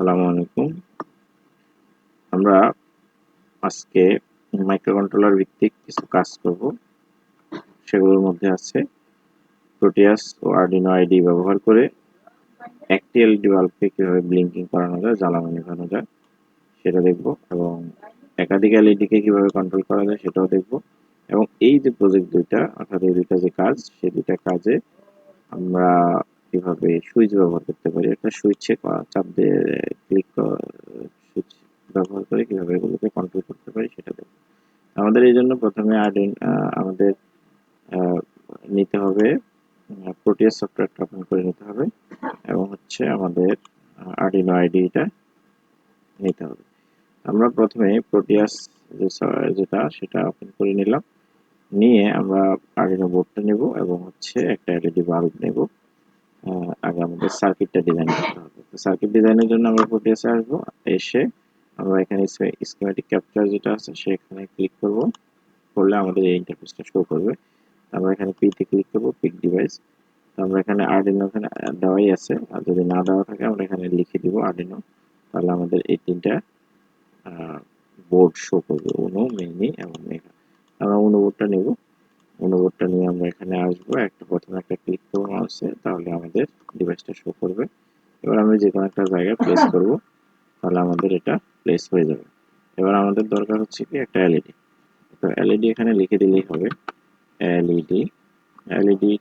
আসসালামু আলাইকুম। আমরা আজকে মাইক্রোকন্ট্রোলার ভিত্তিক কিছু কাজ করব। সেগুলোর মধ্যে আছে প্রোটিয়াস ও আরডিনো আইডি ব্যবহার করে একটি এলইডি বাল্বকে কীভাবে ব্লিঙ্কিং করানো যায়, জ্বালানো নেভানো যায়, সেটা দেখব এবং একাধিক এলইডিকে কীভাবে কন্ট্রোল করা যায়, সেটাও দেখব। এবং এই যে প্রজেক্ট দুইটা, অর্থাৎ এই দুইটা যে কাজ সেই দুইটা কাজে আমরা কীভাবে সুইচ ব্যবহার করতে পারি? একটা সুইচে চাপ দিয়ে ক্লিক সুইচ ব্যবহার করে কীভাবে এগুলোকে কন্ট্রোল করতে পারি সেটা দেখব। আমাদের এই জন্য প্রথমে আর্ডিন আমাদের নিতে হবে প্রোটিয়াস সফটওয়্যারটা ওপেন করে নিতে হবে এবং হচ্ছে আমাদের আর্ডিনো আইডিটা নিতে হবে। আমরা প্রথমে প্রোটিয়াস যেটা সেটা ওপেন করে নিলাম। নিয়ে আমরা আর্ডিনো বোর্ডটা নেব এবং হচ্ছে একটা এলইডি বাল্ব নেব। আগে আমাদের সার্কিটটা ডিজাইন করতে হবে। তো সার্কিট ডিজাইনের জন্য আমরা প্রোটিয়াসে আসব। এসে আমরা এখানে স্কিমেটিক ক্যাপচার যেটা আছে, সেখানে ক্লিক করব। করলে আমাদের এই ইন্টারফেসটা শো করবে। আমরা এখানে পিতে ক্লিক করব পিক ডিভাইস তো আমরা এখানে আর্ডিনো এখানে দেওয়াই আছে। আর যদি না দেওয়া থাকে, আমরা এখানে লিখে দিব আর্ডিনো তাহলে আমাদের এই তিনটা বোর্ড শো করবে। উনো মেনি এবং মেঘা আমরা উনো বোর্ডটা নেব। অনুবোধটা নিয়ে আমরা এখানে আসব। একটা প্রথমে একটা ক্লিক করব মাউসে তাহলে আমাদের ডিভাইসটা শো করবে। এবার আমি যে কোনো একটা জায়গায় প্লেস করব তাহলে আমাদের এটা প্লেস হয়ে যাবে। এবার আমাদের দরকার হচ্ছে কি একটা এলইডি তো এলইডি এখানে লিখে দিলেই হবে। এলইডি এলইডি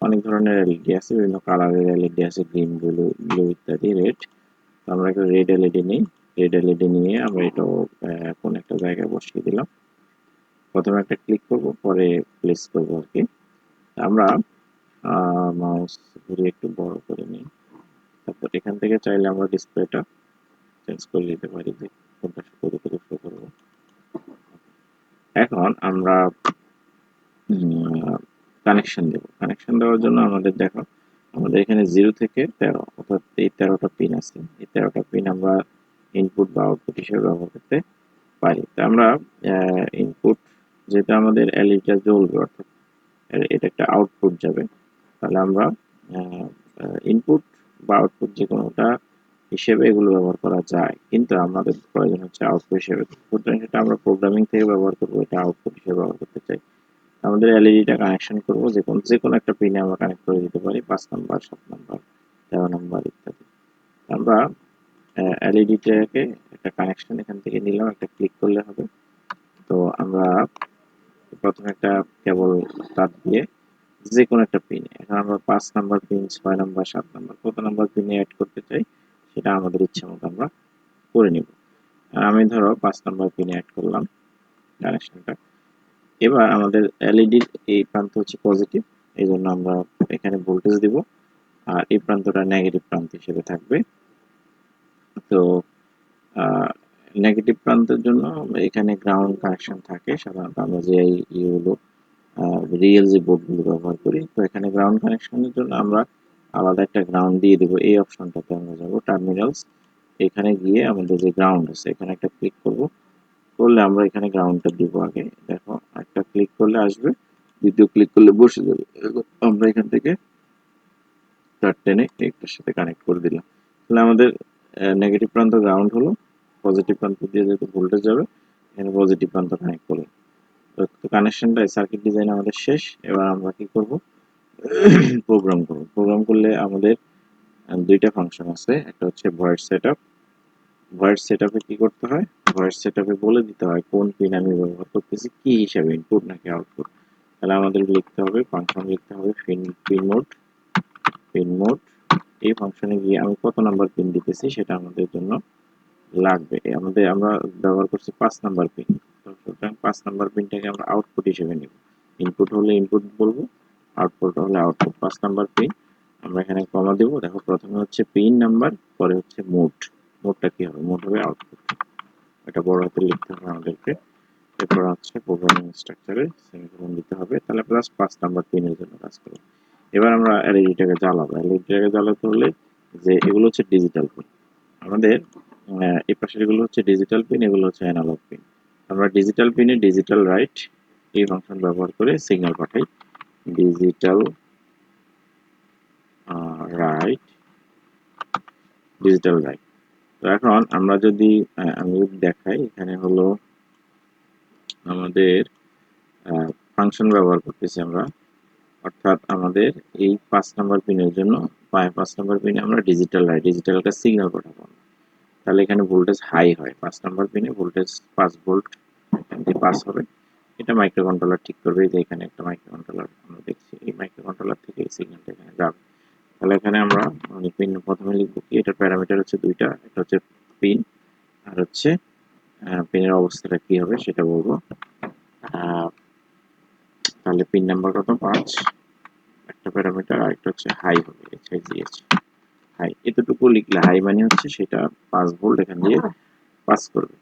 অনেক ধরনের এলইডি আছে। বিভিন্ন কালারের এলইডি আছে গ্রিন ব্লু ব্লু ইত্যাদি রেড তো আমরা একটা রেড এলইডি নিই। রেড এলইডি নিয়ে আমরা এটাও কোন একটা জায়গায় বসিয়ে দিলাম। প্রথমে একটা ক্লিক করব, পরে প্লেস করব আর কি। আমরা মাউস ঘুরিয়ে একটু বড় করে নিই। তারপর এখান থেকে চাইলে আমরা ডিসপ্লেটা চেঞ্জ করে দিতে পারি যে কোনটা কত কত শো করব। এখন আমরা কানেকশন দেব। কানেকশন দেওয়ার জন্য আমাদের, দেখো, আমাদের এখানে জিরো থেকে তেরো, অর্থাৎ এই তেরোটা পিন আছে। এই তেরোটা পিন আমরা ইনপুট বা আউটপুট হিসেবে ব্যবহার করতে পারি। তো আমরা ইনপুট যেটা আমাদের এলইডিটা জ্বলবে, অর্থাৎ এটা একটা আউটপুট যাবে। তাহলে আমরা ইনপুট বা আউটপুট যে কোনোটা হিসেবে এগুলো ব্যবহার করা যায়। কিন্তু আমাদের প্রয়োজন হচ্ছে আউটপুট হিসেবে। সুতরাং সেটা আমরা প্রোগ্রামিং থেকে ব্যবহার করব, এটা আউটপুট হিসেবে ব্যবহার করতে চাই। আমাদের এলইডিটা কানেকশন করব, যে কোনো যে কোনো একটা পিনে আমরা কানেক্ট করে দিতে পারি, পাঁচ নাম্বার সাত নাম্বার তেরো নাম্বার ইত্যাদি। আমরা এলইডিটাকে একটা কানেকশন এখান থেকে নিলাম, একটা ক্লিক করলে হবে। তো আমরা প্রথমে একটা কেবল তার দিয়ে যে কোনো একটা পিন এখন আমরা পাঁচ নাম্বার পিন ছয় নাম্বার সাত নাম্বার কত নাম্বার পিনে অ্যাড করতে চাই সেটা আমাদের ইচ্ছা মতো আমরা করে নিব। আমি ধরো পাঁচ নাম্বার পিনে অ্যাড করলাম কানেকশনটা এবার আমাদের এলইডির এই প্রান্ত হচ্ছে পজিটিভ এই জন্য আমরা এখানে ভোল্টেজ দিব। আর এই প্রান্তটা নেগেটিভ প্রান্ত হিসেবে থাকবে। তো নেগেটিভ প্রান্তের জন্য এখানে গ্রাউন্ড কানেকশন থাকে। সাধারণত আমরা যে ইয়েগুলো রিয়েল যে বোর্ডগুলো ব্যবহার করি, তো এখানে গ্রাউন্ড কানেকশনের জন্য আমরা আলাদা একটা গ্রাউন্ড দিয়ে দেবো। এই অপশনটাতে আমরা যাব টার্মিনালস এখানে গিয়ে আমাদের যে গ্রাউন্ড আছে, এখানে একটা ক্লিক করব। করলে আমরা এখানে গ্রাউন্ডটা দিব আগে। দেখো, একটা ক্লিক করলে আসবে, দ্বিতীয় ক্লিক করলে বসে যাবে। আমরা এখান থেকে তার টেনে একটার সাথে কানেক্ট করে দিলাম। তাহলে আমাদের নেগেটিভ প্রান্ত গ্রাউন্ড হলো। পজিটিভ প্রান্ত দিয়ে যেহেতু ভোল্টেজ যাবে এখানে পজিটিভ প্রান্ত কানেক্ট করলাম তো কানেকশনটা সার্কিট ডিজাইন আমাদের শেষ। এবার আমরা কি করব? প্রোগ্রাম করব। প্রোগ্রাম করলে আমাদের দুইটা ফাংশন আছে। একটা হচ্ছে ভয়েস সেটআপ ভয়েস সেটআপে কি করতে হয়? ভয়েস সেটআপে বলে দিতে হয় কোন পিন আমি ব্যবহার করতেছি, কি হিসাবে ইনপুট নাকি আউটপুট তাহলে আমাদের লিখতে হবে ফাংশন লিখতে হবে pin pin mode pin mode এই ফাংশনে গিয়ে আমি কত নাম্বার পিন দিতেছি সেটা আমাদের জন্য লাগবে। আমাদের আমরা ব্যবহার করছি পাঁচ নাম্বার পিন সুতরাং পাঁচ নাম্বার পিনটাকে আমরা আউটপুট হিসেবে নেব। ইনপুট হলে ইনপুট বলব আউটপুট হলে আউটপুট পাঁচ নাম্বার পিন আমরা এখানে কমা দেবো। দেখো, প্রথমে হচ্ছে পিন নাম্বার পরে হচ্ছে মোড মোডটা কি হবে? মোড হবে আউটপুট এটা বড় হাতে লিখতে হবে আমাদেরকে। এরপর হচ্ছে প্রোগ্রামিং স্ট্রাকচারে সেমিকোলন দিতে হবে। তাহলে প্লাস পাঁচ নাম্বার পিনের জন্য কাজ করব। এবার আমরা এলইডিটাকে জ্বালাবো। এলইডিটাকে জ্বালাতে হলে যে এগুলো হচ্ছে ডিজিটাল পিন আমাদের এই পাশের এগুলো হচ্ছে ডিজিটাল পিন এগুলো হচ্ছে অ্যানালগ পিন আমরা ডিজিটাল পিনে ডিজিটাল রাইট এই ফাংশন ব্যবহার করে সিগন্যাল পাঠাই। ডিজিটাল রাইট ডিজিটাল রাইট তো এখন আমরা যদি আমি যদি দেখাই, এখানে হলো আমাদের ফাংশন ব্যবহার করতেছি আমরা। অর্থাৎ আমাদের এই পাঁচ নাম্বার পিনের জন্য, পাঁচ নাম্বার পিনে আমরা ডিজিটাল রাইট ডিজিটাল একটা সিগন্যাল পাঠাবো তাহলে এখানে ভোল্টেজ হাই হয়। পাঁচ নাম্বার পিনে ভোল্টেজ পাঁচ ভোল্ট থেকে পাস হবে। এটা মাইক্রো কন্ট্রোলার ঠিক করবে। যে এখানে একটা মাইক্রো কন্ট্রোলার আমরা দেখছি। এই মাইক্রো কন্ট্রোলার থেকে এই সিগন্যালটা এখানে যাবে। তাহলে এখানে আমরা মানে পিন প্রথমে লিখব কি? এটার প্যারামিটার হচ্ছে দুইটা। একটা হচ্ছে পিন আর হচ্ছে পিনের অবস্থাটা কি হবে সেটা বলব। তাহলে পিন নাম্বার কত? পাঁচ। একটা প্যারামিটার আর একটা হচ্ছে হাই হবে এইচআইজিএইচ হাই এতটুকু লিখলে হাই মানে হচ্ছে সেটা পাঁচ ভোল্ট এখান দিয়ে পাস করবে।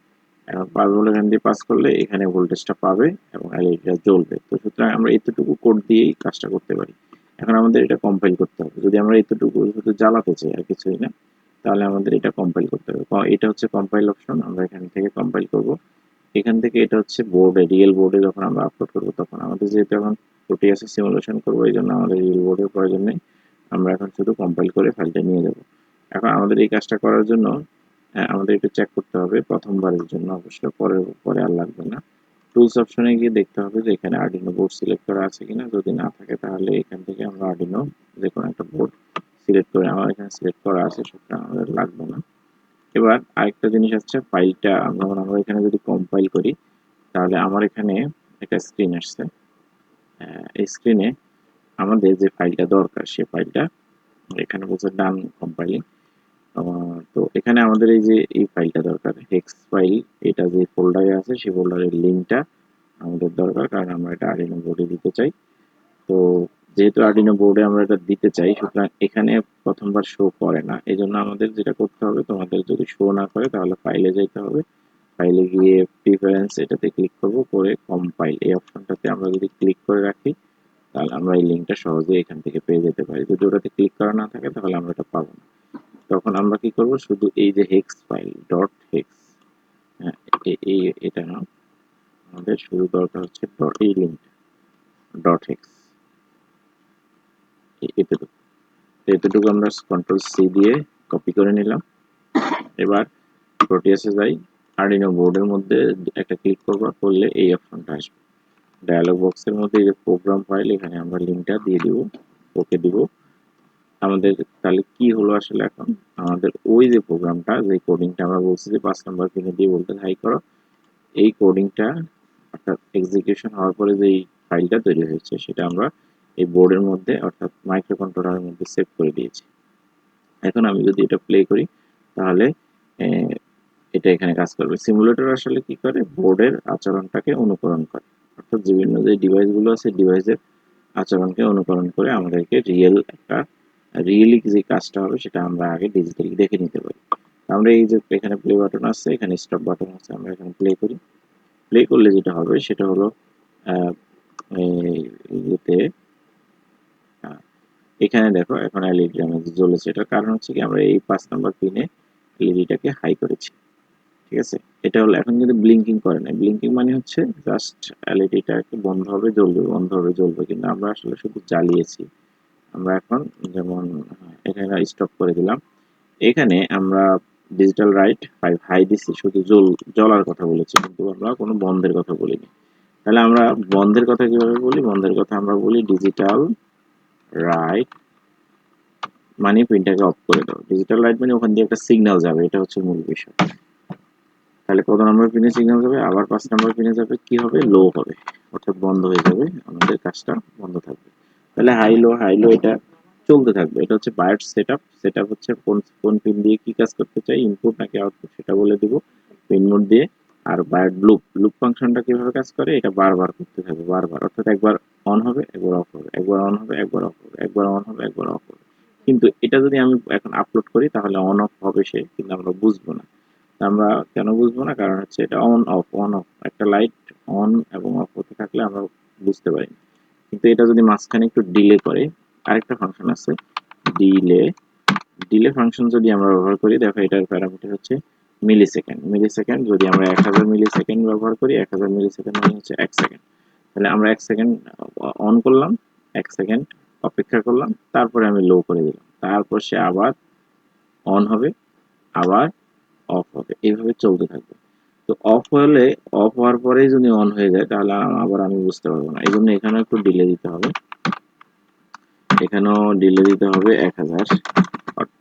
এখন পাঁচ ভোল্ট এখান দিয়ে পাস করলে এখানে ভোল্টেজটা পাবে এবং এলইডিটা জ্বলবে। তো সুতরাং আমরা এতটুকু কোড দিয়েই কাজটা করতে পারি। এখন আমাদের এটা কম্পাইল করতে হবে। যদি আমরা এতটুকু শুধু জ্বালাতে চাই আর কিছুই না তাহলে আমাদের এটা কম্পাইল করতে হবে। এটা হচ্ছে কম্পাইল অপশন আমরা এখান থেকে কম্পাইল করব। এখান থেকে এটা হচ্ছে বোর্ডে রিয়েল বোর্ডে যখন আমরা আপলোড করব তখন আমাদের যেহেতু এখন প্রোটিয়াসে সিমুলেশন করব এই জন্য আমাদের রিয়েল বোর্ডের প্রয়োজন নেই। আমরা এখন শুধু কম্পাইল করে ফাইলটা নিয়ে যাব এখন আমাদের এই কাজটা করার জন্য আহ, আমাদের একটু চেক করতে হবে প্রথমবারের জন্য অবশ্য পরে পরে আর লাগবে না। টুলস অপশনে গিয়ে দেখতে হবে যে এখানে আর্ডিনো বোর্ড সিলেক্ট করা আছে কিনা। যদি না থাকে তাহলে এখান থেকে আমরা আর্ডিনো যে কোনো একটা বোর্ড সিলেক্ট করে আমার এখানে সিলেক্ট করা আছে সেটা আমাদের লাগবে না। এবার আরেকটা জিনিস হচ্ছে ফাইলটা যেমন আমরা এখানে যদি কম্পাইল করি তাহলে আমার এখানে একটা স্ক্রিন আসছে। আহ, এই স্ক্রিনে আমাদের যে ফাইলটা দরকার সেই ফাইলটা এখানে বলছে ডান কম্পাইলিং তো এখানে আমাদের এই যে, এই ফাইলটা দরকার। হেক্স ফাইল এটা যে ফোল্ডারে আছে, সেই ফোল্ডারের লিঙ্কটা আমাদের দরকার, কারণ আমরা এটা আর্ডিনো বোর্ডে দিতে চাই। তো যেহেতু আর্ডিনো বোর্ডে আমরা এটা দিতে চাই, সুতরাং এখানে প্রথমবার শো করে না। এই জন্য আমাদের যেটা করতে হবে, তোমাদের যদি শো না করে, তাহলে ফাইলে যেতে হবে। ফাইলে গিয়ে প্রিফারেন্স এটাতে ক্লিক করব, করে কম্পাইল এই অপশনটাতে আমরা যদি ক্লিক করে রাখি তাহলে আমরা এই লিঙ্কটা সহজে এখান থেকে পেয়ে যেতে পারি। যদি ওটাতে ক্লিক করা না থাকে, তাহলে আমরা এটা পাবো না। তখন আমরা কি করব? শুধু এই যে হেক্স ফাইল ডট হেক্স এই এটা না আমাদের শুধু দরকার হচ্ছে এই লিঙ্ক ডট হেক্স এতটুকু। এতটুকু আমরা কন্ট্রোল সি দিয়ে কপি করে নিলাম। এবার প্রোটিয়াসে যাই। আর্ডিনো বোর্ডের মধ্যে একটা ক্লিক করব, করলে এই অপশনটা আসবে। ডায়ালগ বক্সের মধ্যে যে প্রোগ্রাম ফাইল এখানে আমরা লিঙ্কটা দিয়ে দিব, ওকে দিব। আমাদের তাহলে কি হলো আসলে এখন? আমাদের ওই যে প্রোগ্রামটা যে কোডিংটা আমরা বলছি যে পাঁচ নাম্বার পিনে দিয়ে বলতে হাই করো, এই কোডিংটা অর্থাৎ এক্সিকিউশন হওয়ার পরে যে ফাইলটা তৈরি হয়েছে, সেটা আমরা এই বোর্ডের মধ্যে অর্থাৎ মাইক্রো কন্ট্রোলারের মধ্যে সেভ করে দিয়েছি। এখন আমি যদি এটা প্লে করি, তাহলে এটা এখানে কাজ করবে। সিমুলেটর আসলে কি করে? বোর্ডের আচরণটাকে অনুকরণ করে। অর্থাৎ বিভিন্ন যে ডিভাইসগুলো আছে ডিভাইসের আচরণকে অনুকরণ করে আমাদেরকে রিয়েল একটা রিয়েলি যে কাজটা হবে সেটা আমরা আগে ডিজিটালি দেখে নিতে পারি। আমরা এই যে এখানে প্লে বাটন আছে এখানে স্টপ বাটন আছে আমরা এখানে প্লে করি। প্লে করলে যেটা হবে, সেটা হলো ইয়েতে এখানে দেখো, এখন এলইডি আমাদের জ্বলেছে। এটার কারণ হচ্ছে কি, আমরা এই পাঁচ নাম্বার পিনে এলইডিটাকে হাই করেছি। ঠিক আছে? এটা হলো, এখন কিন্তু ব্লিঙ্কিং করে না ব্লিঙ্কিং মানে হচ্ছে জাস্ট এলইডিটাকে বন্ধ হবে, জ্বলবে, বন্ধ হবে, জ্বলবে কিন্তু আমরা আসলে শুধু জ্বালিয়েছি। আমরা এখন যেমন এখানে স্টপ করে দিলাম। এখানে আমরা ডিজিটাল রাইট ফাইভ হাই দিছি, শুধু জল জ্বলার কথা বলেছি, কিন্তু আমরা কোনো বন্ধের কথা বলিনি। তাহলে আমরা বন্ধের কথা কীভাবে বলি? বন্ধের কথা আমরা বলি ডিজিটাল রাইট মানে প্রিন্টারকে অফ করে দাও। ডিজিটাল রাইট মানে ওখান দিয়ে একটা সিগন্যাল যাবে, এটা হচ্ছে মূল বিষয়। তাহলে কত নম্বর পিনে সিগন্যাল যাবে আবার পাঁচ নম্বর পিনে যাবে কি হবে? লো হবে। অর্থাৎ বন্ধ হয়ে যাবে। আমাদের কাজটা বন্ধ থাকবে। তাহলে হাই লো হাই লো এটা চলতে থাকবে। এটা হচ্ছে বায়োট সেটআপ সেটআপ হচ্ছে কোন কোন পিন দিয়ে কি কাজ করতে চাই ইনপুট নাকি আউটপুট সেটা বলে দিব। পিন মোড দিয়ে। আর বায়োট লুপ লুপ ফাংশনটা কীভাবে কাজ করে? এটা বারবার করতে থাকবে, বারবার। অর্থাৎ একবার অন হবে, একবার অফ হবে। একবার অন হবে, একবার অফ হবে। একবার অন হবে, একবার অফ হবে। কিন্তু এটা যদি আমি এখন আপলোড করি, তাহলে অন অফ হবে সে, কিন্তু আমরা বুঝব না। আমরা কেন বুঝব না? কারণ হচ্ছে এটা অন অফ অন অফ একটা লাইট অন এবং অফ হতে থাকলে আমরা বুঝতে পারি। কিন্তু এটা যদি মাঝখানে একটু ডিলে করে, আরেকটা ফাংশন আছে ডিলে ডিলে ফাংশন যদি আমরা ব্যবহার করি, দেখো এটার প্যারামিটার হচ্ছে মিলি সেকেন্ড মিলি সেকেন্ড যদি আমরা এক হাজার মিলি সেকেন্ড ব্যবহার করি, এক হাজার মিলি সেকেন্ড মানে হচ্ছে এক সেকেন্ড তাহলে আমরা এক সেকেন্ড অন করলাম, এক সেকেন্ড অপেক্ষা করলাম, তারপরে আমি লো করে দিলাম। তারপর সে আবার অন হবে, আবার অফ হবে। এইভাবে চলতে থাকবে। তো অফ হলে অফ হওয়ার পরেই যদি অন হয়ে যায়, তাহলে আবার আমি বুঝতে পারব না। এই জন্য এখানে একটু ডিলে দিতে হবে। এখানেও ডিলে দিতে হবে এক হাজার।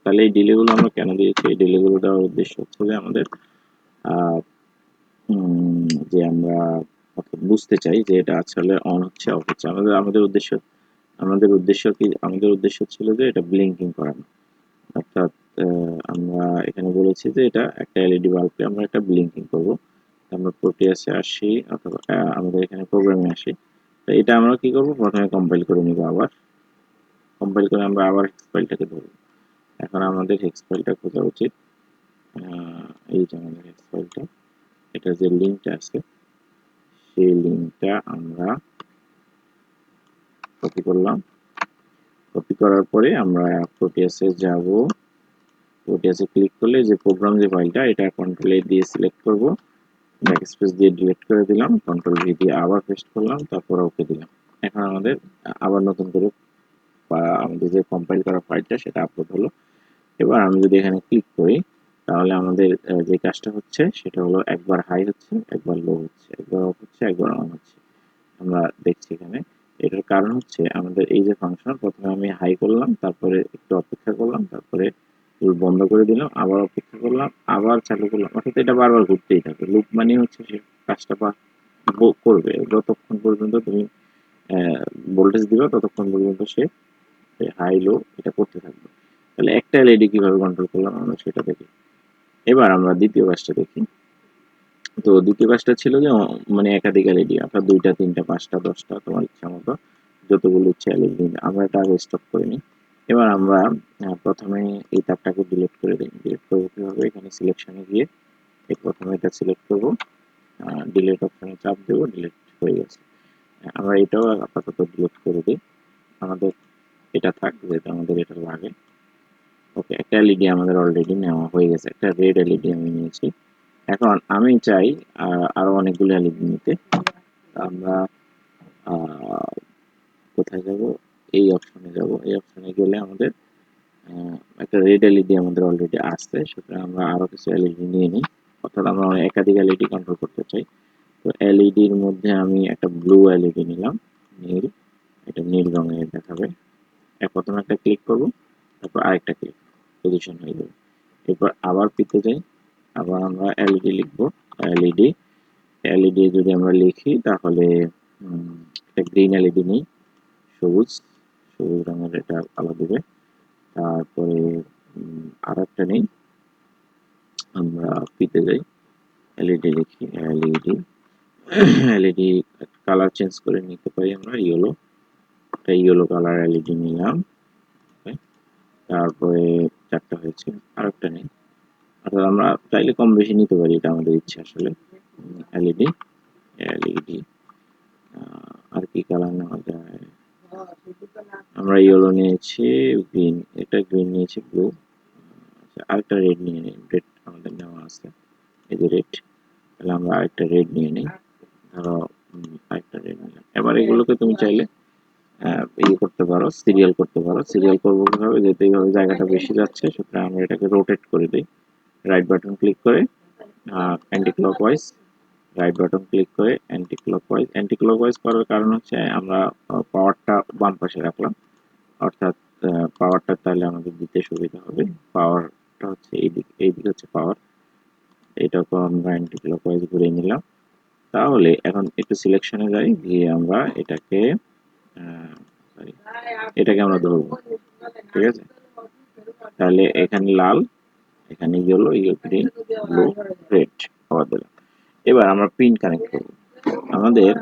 তাহলে এই ডিলেগুলো আমরা কেন দিয়েছি? এই ডিলেগুলো দেওয়ার উদ্দেশ্য হচ্ছে যে আমাদের যে আমরা বুঝতে চাই যে এটা আসলে অন হচ্ছে অফ হচ্ছে। আমাদের আমাদের উদ্দেশ্য আমাদের উদ্দেশ্য কি? আমাদের উদ্দেশ্য ছিল যে এটা ব্লিঙ্কিং করানো। অর্থাৎ আমরা এখানে বলেছি যে এটা একটা এলইডি বাল্বকে আমরা একটা ব্লিঙ্কিং করব। আমরা প্রোটিয়াসে আসি অথবা আমাদের এখানে প্রোগ্রামে আসি। তো এটা আমরা কি করব? প্রথমে কম্পাইল করে নিব আবার। কম্পাইল করে আমরা আবার হেক্স ফাইলটাকে ধরব। এখন আমাদের হেক্স ফাইলটা খোঁজা উচিত। এই যে আমাদের হেক্স ফাইলটা এটা যে লিঙ্কটা আছে, সেই লিঙ্কটা আমরা কপি করলাম। কপি করার পরে আমরা প্রোটিয়াসে যাব। প্রোটিয়াসে ক্লিক করলে যে প্রোগ্রাম যে ফাইলটা এটা কন্ট্রোল এ দিয়ে সিলেক্ট করব। ব্যাকস্পেস দিয়ে ডিলিট করে দিলাম কন্ট্রোল ভি দিয়ে আবার পেস্ট করলাম, তারপর ওকে দিলাম। এখন আমাদের আবার নতুন করে আমাদের যে কম্পাইল করা ফাইলটা সেটা আপলোড হলো। এবার আমি যদি এখানে ক্লিক করি, তাহলে আমাদের যে কাজটা হচ্ছে, সেটা হলো একবার হাই হচ্ছে, একবার লো হচ্ছে, একবার অফ হচ্ছে, একবার অন হচ্ছে। আমরা দেখছি এখানে। এটার কারণ হচ্ছে, আমাদের এই যে ফাংশন প্রথমে আমি হাই করলাম, তারপরে একটু অপেক্ষা করলাম, তারপরে বন্ধ করে দিলাম আবার অপেক্ষা করলাম, আবার চালু করলাম। অর্থাৎ এটা বারবার ঘুরতেই থাকে। লুপ মানে হচ্ছে সে কাজটা করবে। যতক্ষণ পর্যন্ত তুমি ভোল্টেজ দিবা ততক্ষণ পর্যন্ত সে হাই লো এটা করতে থাকবে। তাহলে একটা এলইডি কীভাবে কন্ট্রোল করলাম আমরা সেটা দেখি। এবার আমরা দ্বিতীয় কাজটা দেখি। তো দ্বিতীয় কাজটা ছিল যে মানে একাধিক এলইডি অর্থাৎ দুইটা, তিনটা, পাঁচটা, দশটা তোমার ইচ্ছা মতো যতগুলো ইচ্ছা এলইডি আমরা এটা আগে স্টপ করে নিই। এবার আমরা প্রথমে এই তারটাকে ডিলিট করে দিই। ডিলিট করব কীভাবে? এখানে সিলেকশনে গিয়ে এই প্রথমে এটা সিলেক্ট করব। ডিলিট অপশনে চাপ দেবো ডিলিট হয়ে গেছে। আমরা এটাও আপাতত ডিলিট করে দিই। আমাদের এটা থাক যেহেতু আমাদের এটা লাগে। ওকে একটা এলইডি আমাদের অলরেডি নেওয়া হয়ে গেছে। একটা রেড এলইডি আমি নিয়েছি। এখন আমি চাই আরও অনেকগুলো এলইডি নিতে। আমরা কোথায় যাব? এই অপশনে যাব, এই অপশনে গেলে আমাদের একটা রেড এলইডি আমাদের অলরেডি আসছে, সুতরাং আমরা আরও কিছু এলইডি নিয়ে নিই, অর্থাৎ আমরা একাধিক এলইডি কন্ট্রোল করতে চাই। তো এলইডির মধ্যে আমি একটা ব্লু এলইডি নিলাম, নীল, এটা নীল রঙের দেখাবে। প্রথমে একটা ক্লিক করব, তারপর আরেকটা ক্লিক পজিশন হয়ে যাবে। এরপর আবার পিতে যাই, আবার আমরা এলইডি লিখব এলইডি এলইডি যদি আমরা লিখি তাহলে একটা গ্রিন এলইডি নিই, সবুজ। সবুজ রঙের এটা আলো দেবে। তারপরে আর একটা নেই। আমরা পিতে যাই। এলইডি লিখি এলইডি এলইডি কালার চেঞ্জ করে নিতে পারি আমরা ইয়েলো একটা ইয়েলো কালার এলইডি নিলাম। তারপরে চারটা হয়েছে আর একটা নেই। অর্থাৎ আমরা চাইলে কম বেশি নিতে পারি, এটা আমাদের ইচ্ছে আসলে। এলইডি এলইডি আর কি কালার নেওয়া যায়? আমরা ইয়েলো নিয়েছি গ্রিন এটা গ্রিন নিয়েছি ব্লু আচ্ছা আরেকটা রেড নিয়ে নিই রেড আমাদের নেওয়া আছে, এই যে রেড তাহলে আমরা আরেকটা রেড নিয়ে নিই, ধরো আরেকটা রেড নিলাম। এবার এগুলোকে তুমি চাইলে ইয়ে করতে পারো সিরিয়াল করতে পারো। সিরিয়াল করব কীভাবে? যেতে এইভাবে জায়গাটা বেশি যাচ্ছে, সুতরাং আমরা এটাকে রোটেট করে দিই। রাইট বাটন ক্লিক করে anticlockwise right button click করে অ্যান্টি ক্লকওয়াইজ অ্যান্টি ক্লকওয়াইজ করার কারণ হচ্ছে আমরা পাওয়ারটা বাম পাশে রাখলাম। অর্থাৎ পাওয়ারটা তাহলে আমাদের দিতে সুবিধা হবে। পাওয়ারটা হচ্ছে এইদিক এইদিকে হচ্ছে পাওয়ার এটাকে আমরা অ্যান্টি ক্লকওয়াইজ ঘুরে নিলাম। তাহলে এখন একটু সিলেকশনে যাই, গিয়ে আমরা এটাকে সরি এটাকে আমরা ধরবো। ঠিক আছে? তাহলে এখানে লাল, এখানে yellow yellow green blue red পাওয়া দিলাম এবার আমরা পিন কানেক্ট করব। আমাদের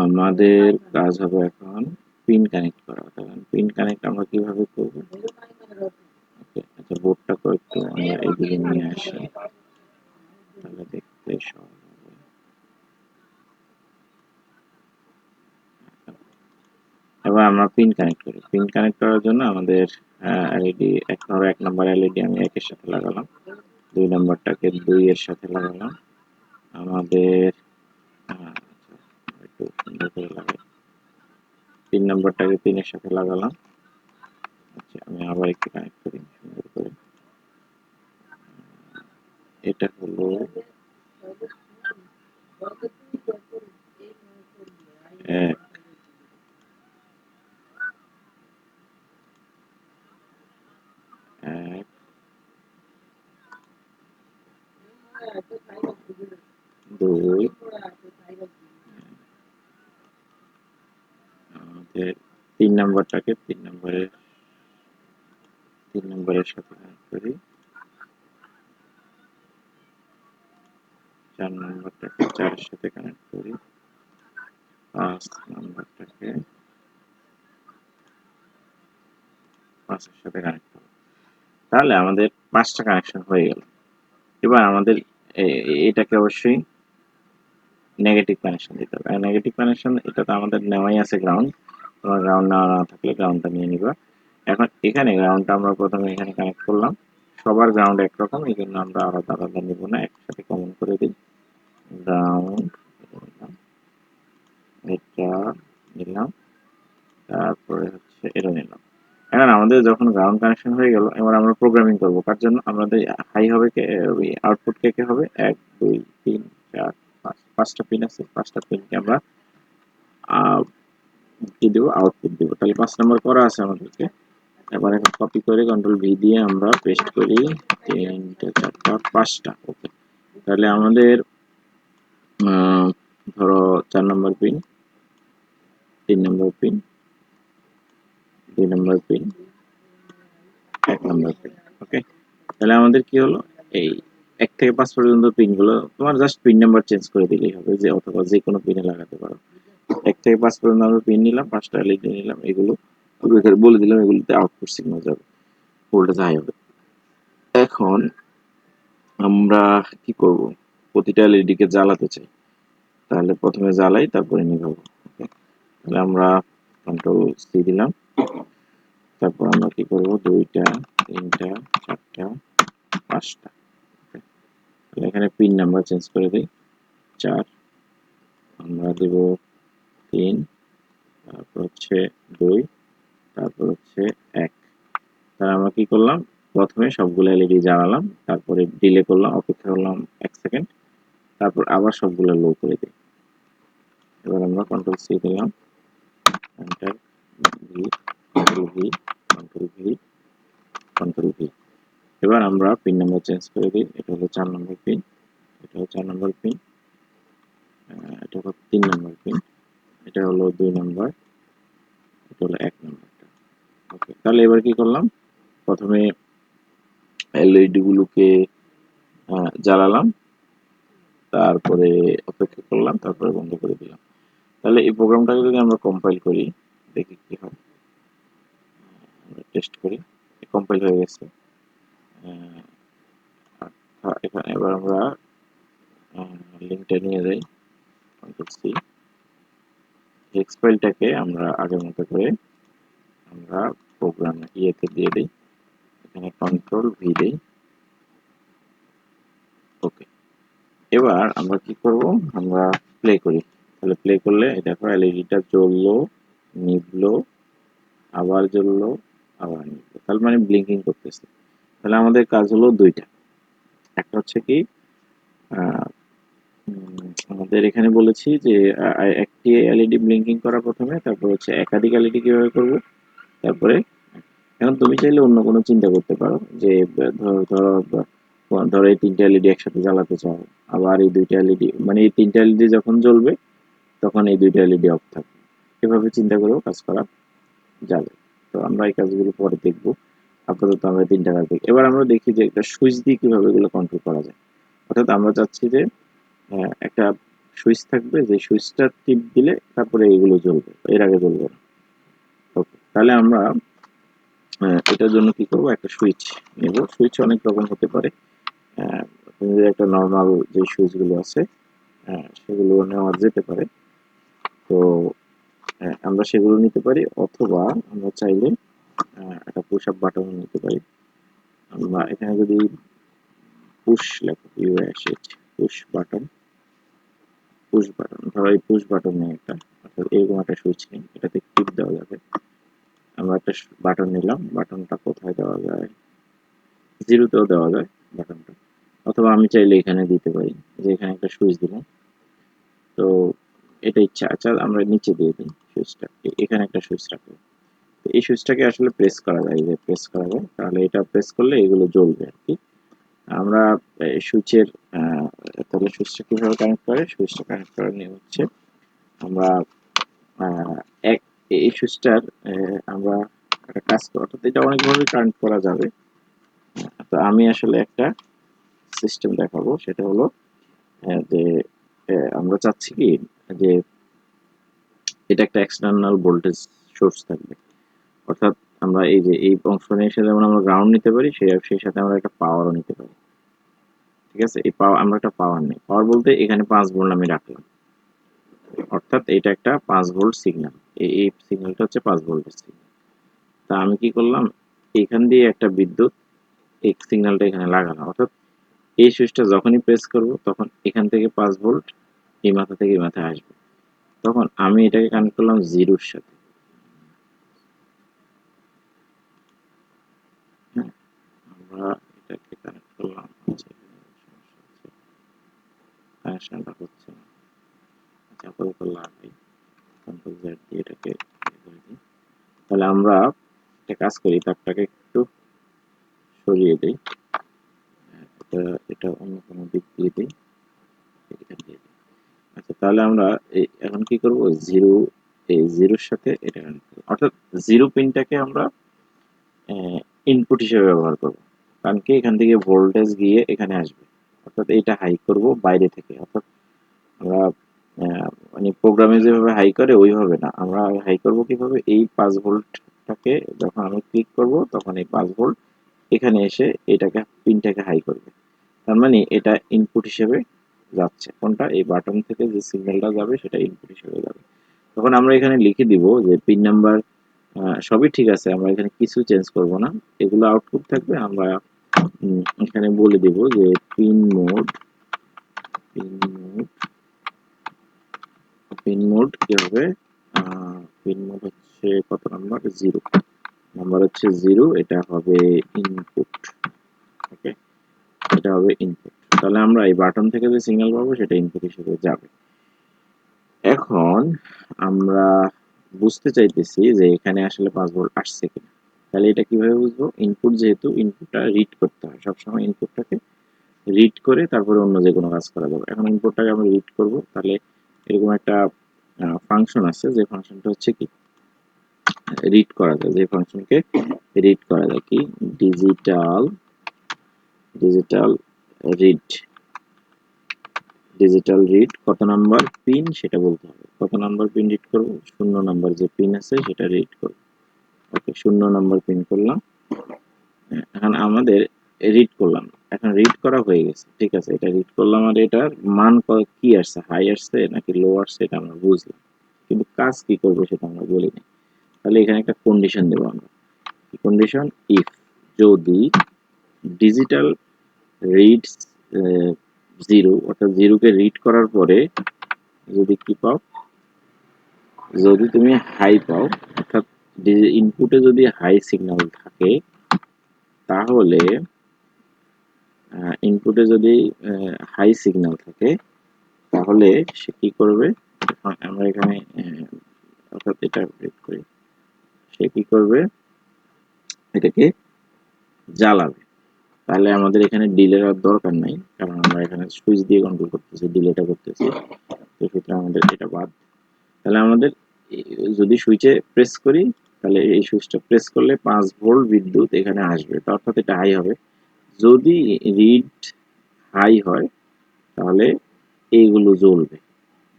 আমাদের কাজ হবে এখন পিন কানেক্ট করা। তখন পিন কানেক্ট আমরা কীভাবে করব? আচ্ছা বোর্ডটা একটু আমরা এইদিকে নিয়ে আসি। তাহলে দেখতে সহজ এবার আমরা পিন কানেক্ট করি। পিন কানেক্ট করার জন্য আমাদের এলইডি এক নম্বর এক নম্বর এলইডি আমি একের সাথে লাগালাম। দুই নম্বরটাকে দুই এর সাথে লাগালাম। আমাদের লাগাই। তিন নম্বরটাকে তিনের সাথে লাগালাম। আচ্ছা আমি আবার একটু কানেক্ট করি, সুন্দর করে। এটা হলো এক দুই তিন নম্বরটাকে তিন নম্বরের তিন নম্বরের সাথে করি। চার নম্বরটাকে চারের সাথে কানেক্ট করি। পাঁচ নম্বরটাকে পাঁচের সাথে কানেক্ট করি। তাহলে আমাদের পাঁচটা কানেকশন হয়ে গেল। এবার আমাদের এটাকে অবশ্যই নেগেটিভ কানেকশন দিতে হবে। নেগেটিভ কানেকশন এটা তো আমাদের নেওয়াই আছে গ্রাউন্ড তোমার গ্রাউন্ড নেওয়া না থাকলে গ্রাউন্ডটা নিয়ে নিবা। এখন এখানে গ্রাউন্ডটা আমরা প্রথমে এখানে কানেক্ট করলাম। সবার গ্রাউন্ড একরকম, এই জন্য আমরা আলাদা আলাদা নিব না, একসাথে কমন করে দিই। গ্রাউন্ড এটা নিলাম। তারপরে হচ্ছে এটা নিলাম। এখন আমাদের যখন গ্রাউন্ড কানেকশন হয়ে গেল, এবার আমরা প্রোগ্রামিং করব। কার জন্য আমাদের হাই হবে কে আউটপুট কে কে হবে? এক, দুই, তিন, চার, পাঁচ। পাঁচটা পিন আছে, পাঁচটা পিনকে আমরা কি দেবো? আউটপুট দেবো। তাহলে পাঁচ নম্বর করা আছে আমাদেরকে। এবার এখন কপি করে কন্ট্রোল ভি দিয়ে আমরা পেস্ট করি তিনটা, চারটা, পাঁচটা। ওকে তাহলে আমাদের ধরো চার নম্বর পিন তিন নম্বর পিন দুই নম্বর পিন এক নম্বর পিন ওকে তাহলে আমাদের কি হলো? এই এক থেকে পাঁচ পর্যন্ত পিনগুলো তোমার জাস্ট পিন নাম্বার চেঞ্জ করে দিলেই হবে যে, অথবা যে কোনো পিনে লাগাতে পারো। এক থেকে পাঁচ পর্যন্ত আমরা পিন নিলাম, পাঁচটা এলইডি নিলাম, এগুলো বলে দিলাম, এগুলোতে আউটপুট সিগন্যাল যাবে ভোল্টেজ হাই হবে। এখন আমরা কি করব? প্রতিটা এলইডি কে জ্বালাতে চাই। তাহলে প্রথমে জ্বালাই, তারপরে নিভাবো। তাহলে আমরা কন্ট্রোল সি দিলাম। তারপর আমরা কি করব? দুইটা, তিনটা, চারটা, পাঁচটা। এখানে পিন নাম্বার চেঞ্জ করে দিই। চার, আমরা দেব তিন, তারপর হচ্ছে দুই, তারপর হচ্ছে এক। তাহলে আমরা কি করলাম? প্রথমে সবগুলো এলইডি জ্বালালাম, তারপরে ডিলে করলাম, অপেক্ষা করলাম এক সেকেন্ড তারপর আবার সবগুলো লো করে দিই। এবার আমরা কন্ট্রোল সি দিলাম enter control V control V control V এবার আমরা পিন নাম্বার চেঞ্জ করে দিই। এটা হলো চার নম্বর পিন এটা হলো চার নম্বর পিন এটা হলো তিন নম্বর পিন এটা হলো দুই নম্বর এটা হলো এক নম্বরটা ওকে তাহলে এবার কি করলাম? প্রথমে এলইডি গুলোকে জ্বালালাম। তারপরে অপেক্ষা করলাম, তারপরে বন্ধ করে দিলাম। তাহলে এই প্রোগ্রামটাকে যদি আমরা কম্পাইল করি, দেখি কি হয়। টেস্ট করি কম্পাইল হয়ে গেছে। এখানে এবার আমরা লিঙ্কটা নিয়ে যাই। হেক্স ফাইলটাকে আমরা আগের মতো করে আমরা প্রোগ্রাম ইয়েতে দিয়ে দিই। এখানে কন্ট্রোল ভি দিই। ওকে এবার আমরা কি করব? আমরা প্লে করি। তাহলে প্লে করলে দেখো এলইডিটা জ্বললো, নিভলো, আবার জ্বললো আবার তাহলে মানে ব্লিঙ্কিং করতেছে। তাহলে আমাদের কাজ হলো দুইটা। একটা হচ্ছে কি আমাদের এখানে বলেছি যে একটি এলইডি ব্লিঙ্কিং করা প্রথমে, তারপর হচ্ছে একাধিক এলইডি কীভাবে করব, তারপরে এখন তুমি চাইলে অন্য কোনো চিন্তা করতে পারো যে, ধরো ধরো এই তিনটা এলইডি একসাথে জ্বালাতে চাও, আবার এই দুইটা এলইডি মানে এই তিনটা এলইডি যখন জ্বলবে, তখন এই দুইটা এলইডি অফ থাকবে। এভাবে চিন্তা করেও কাজ করা যাবে। তো আমরা এই কাজগুলো পরে দেখব। আপাতত আমরা তিনটা কাজ দেখি। এবার আমরা দেখি যে একটা সুইচ দিয়ে কীভাবে এগুলো কন্ট্রোল করা যায়। অর্থাৎ আমরা চাচ্ছি যে একটা সুইচ থাকবে, যে সুইচটা টিপ দিলে তারপরে এগুলো জ্বলবে, এর আগে জ্বলবে না। ওকে তাহলে আমরা এটার জন্য কি করব? একটা সুইচ নেব। সুইচ অনেক রকম হতে পারে। একটা নর্মাল যে সুইচগুলো আছে সেগুলো নেওয়া যেতে পারে। তো আমরা সেগুলো নিতে পারি, অথবা আমরা চাইলে একটা পুশ আপ বাটন নিতে পারি। আমরা এখানে যদি পুশ লেখো USH push button push button ধরো এই পুশ বাটন একটা, অর্থাৎ এরকম একটা সুইচ নেই, এটাতে টিপ দেওয়া যাবে। আমরা একটা বাটন নিলাম বাটনটা কোথায় দেওয়া যায়? জিরোতেও দেওয়া যায় বাটনটা অথবা আমি চাইলে এখানে দিতে পারি, যে এখানে একটা সুইচ দিলাম। তো এটা ইচ্ছা আচ্ছা আমরা নিচে দিয়ে দিই সুইচটা। এখানে একটা সুইচ রাখব। এই সুইচটাকে আসলে প্রেস করা যায় যে প্রেস করা যায়, তাহলে এটা প্রেস করলে এগুলো জ্বলবে আর কি। আমরা সুইচের তাহলে সুইচটা কীভাবে কানেক্ট করে? সুইচটা কানেক্ট করার নিয়ম হচ্ছে আমরা এক এই সুইচটার আমরা একটা কাজ করি, অর্থাৎ এটা অনেকভাবে কানেক্ট করা যাবে। তো আমি আসলে একটা সিস্টেম দেখাবো, সেটা হলো যে আমরা চাচ্ছি কি যে এটা একটা এক্সটার্নাল ভোল্টেজ সোর্স থাকবে। অর্থাৎ আমরা এই যে, এই অংশ নিয়ে এসে যেমন আমরা গ্রাউন্ড নিতে পারি সেই সেই সাথে আমরা একটা পাওয়ারও নিতে পারি। ঠিক আছে? এই পাওয়ার আমরা একটা পাওয়ার নেই। পাওয়ার বলতে এখানে পাঁচ ভোল্ট আমি রাখলাম। অর্থাৎ এটা একটা পাঁচ ভোল্ট সিগন্যাল এই সিগন্যালটা হচ্ছে পাঁচ ভোল্টের সিগন্যাল তা আমি কি করলাম? এখান দিয়ে একটা বিদ্যুৎ এই সিগন্যালটা এখানে লাগালাম। অর্থাৎ এই সুইচটা যখনই প্রেস করব, তখন এখান থেকে পাঁচ ভোল্ট এই মাথা থেকে এই মাথায় আসবে। তখন আমি এটাকে কানেক্ট করলাম জিরোর সাথে। হ্যাঁ, আমরা এটাকে আচ্ছা তাহলে আমরা একটা কাজ করি তারটাকে একটু সরিয়ে দিই। এটা এটা অন্য কোনো দিক দিয়ে দিই। দিয়ে দিই। আচ্ছা তাহলে আমরা এখন কি করব? জিরো এই জিরোর সাথে এটা অর্থাৎ জিরো পিনটাকে আমরা ইনপুট হিসেবে ব্যবহার করব। কারণ কি? এখান থেকে ভোল্টেজ গিয়ে এখানে আসবে। অর্থাৎ এইটা হাই করব বাইরে থেকে। অর্থাৎ আমরা মানে প্রোগ্রামে যেভাবে হাই করে, ওইভাবে না। আমরা হাই করব কীভাবে? এই পাঁচ ভোল্টটাকে যখন আমি ক্লিক করব, তখন এই পাঁচ ভোল্ট এখানে এসে এটাকে পিনটাকে হাই করবে। তার মানে এটা ইনপুট হিসেবে যাচ্ছে কোনটা? এই বাটন থেকে যে সিগন্যালটা যাবে, সেটা ইনপুট হিসেবে যাবে। তখন আমরা এখানে লিখে দিব যে পিন নাম্বার সবই ঠিক আছে, আমরা এখানে কিছু চেঞ্জ করব না। এগুলো আউটপুট থাকবে, আমরা এখানে বলে দিব যে pin mode pin mode pin mode কি হবে? পিন মোড হচ্ছে কত নাম্বার জিরো নাম্বার হচ্ছে জিরো এটা হবে ইনপুট ওকে এটা হবে ইনপুট তাহলে আমরা এই বাটন থেকে যে সিগন্যাল পাবো, সেটা ইনপুট হিসেবে যাবে। এখন আমরা বুঝতে চাইতেছি যে এখানে আসলে ভোল্ট আসছে কিনা। তাহলে এটা কীভাবে বুঝব? ইনপুট যেহেতু ইনপুটটা রিড করতে হয়। সবসময় ইনপুটটাকে রিড করে তারপরে অন্য যে কোনো কাজ করা যাবে। এখন ইনপুটটাকে আমরা রিড করব। তাহলে এরকম একটা ফাংশন আছে। যে ফাংশনটা হচ্ছে কি? রিড করা যায়। যে ফাংশনকে রিড করা যায় কি? Digital digital read digital read কত নাম্বার পিন সেটা বলতে হবে। কত নাম্বার পিন রিড করব? শূন্য নাম্বার যে পিন আছে সেটা রিড করব। ওকে শূন্য নাম্বার পিন করলাম। এখন আমাদের রিড করলাম। এখন রিড করা হয়ে গেছে। ঠিক আছে, এটা রিড করলাম আর এটার মান কি আসছে? হাই আসছে নাকি লো আসছে এটা আমরা বুঝলাম। কিন্তু কাজ কি করব সেটা আমরা বলিনি। তাহলে এখানে একটা কন্ডিশন দেবো আমরা। কন্ডিশন ইফ যদি ডিজিটাল রিডস জিরো অর্থাৎ জিরোকে রিড করার পরে যদি কি পাও, যদি তুমি হাই পাও, অর্থাৎ ইনপুটে যদি হাই সিগন্যাল থাকে, তাহলে ইনপুটে যদি হাই সিগন্যাল থাকে, তাহলে সে কি করবে? আমরা এখানে অর্থাৎ এটা রিড করি। সে কি করবে? এটাকে জ্বালাবে। তাহলে আমাদের এখানে ডিলের আর দরকার নাই, কারণ আমরা এখানে সুইচ দিয়ে কন্ট্রোল করতেছি ডিলেটা করতেছি। তো সুতরাং আমাদের, এটা বাদ। তাহলে আমাদের যদি সুইচে প্রেস করি, তাহলে এই সুইচটা প্রেস করলে পাঁচ ভোল্ট বিদ্যুৎ এখানে আসবে। অর্থাৎ এটা হাই হবে। যদি রিড হাই হয়, তাহলে এইগুলো জ্বলবে।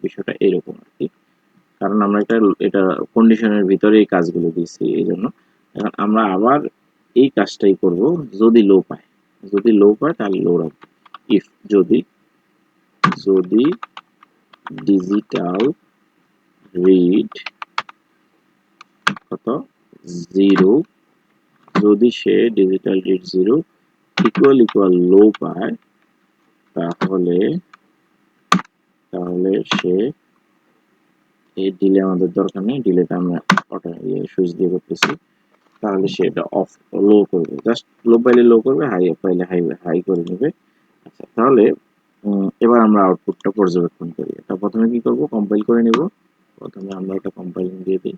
বিষয়টা এরকম আর কি। কারণ আমরা এটা এটা কন্ডিশনের ভিতরে এই কাজগুলো দিয়েছি, এই জন্য। আমরা আবার এই কাজটাই করব যদি লো পায়। যদি লো পায় তাহলে লো রাখব। ইফ যদি যদি ডিজিটাল রিড কত? জিরো যদি সে digital read zero equal equal low পায়, তাহলে তাহলে সে এই ডিলে আমাদের দরকার নেই ডিলেটা আমরা সুইচ দিয়ে করতেছি। তাহলে সে এটা অফ লো করবে। জাস্ট লো পাইলে লো করবে হাই পাইলে হাই হাই করে নেবে। আচ্ছা তাহলে এবার আমরা আউটপুটটা পর্যবেক্ষণ করি। এটা প্রথমে কি করব? কম্পাইল করে নেব। প্রথমে আমরা এটা কম্পাইলিং দিয়ে দিই।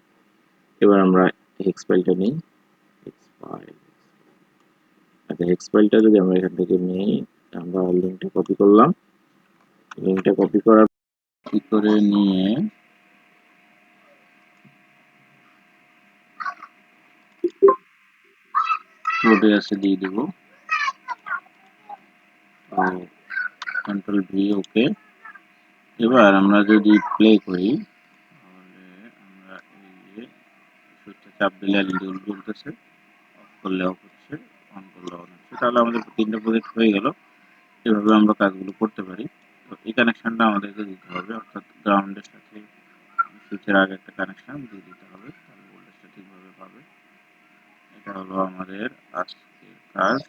এবার আমরা হেক্স ফাইলটা নিই। হেক্স ফাইল আচ্ছা হেক্স ফাইলটা যদি আমরা এখান থেকে নিই, আমরা লিঙ্কটা কপি করলাম। লিঙ্কটা কপি করার কি করে নিয়ে প্রোটিয়াসে দিয়ে দেব। কন্ট্রোল ভি ওকে এবার আমরা যদি প্লে করি, তাহলে আমরা এই সুইচটা চাপ দিলে এলইডি জ্বলতেছে অফ করলে অফ হচ্ছে অন করলে অন হচ্ছে, তাহলে আমাদের তিনটা প্রজেক্ট হয়ে গেল। এভাবে আমরা কাজগুলো করতে পারি। তো এই কানেকশনটা আমাদেরকে দিতে হবে, অর্থাৎ গ্রাউন্ডের সাথে সুইচের আগে একটা কানেকশন দিয়ে দিতে হবে তাহলে ভোল্টেজটা ঠিকভাবে পাবে হলো আমাদের আজকের কাজ।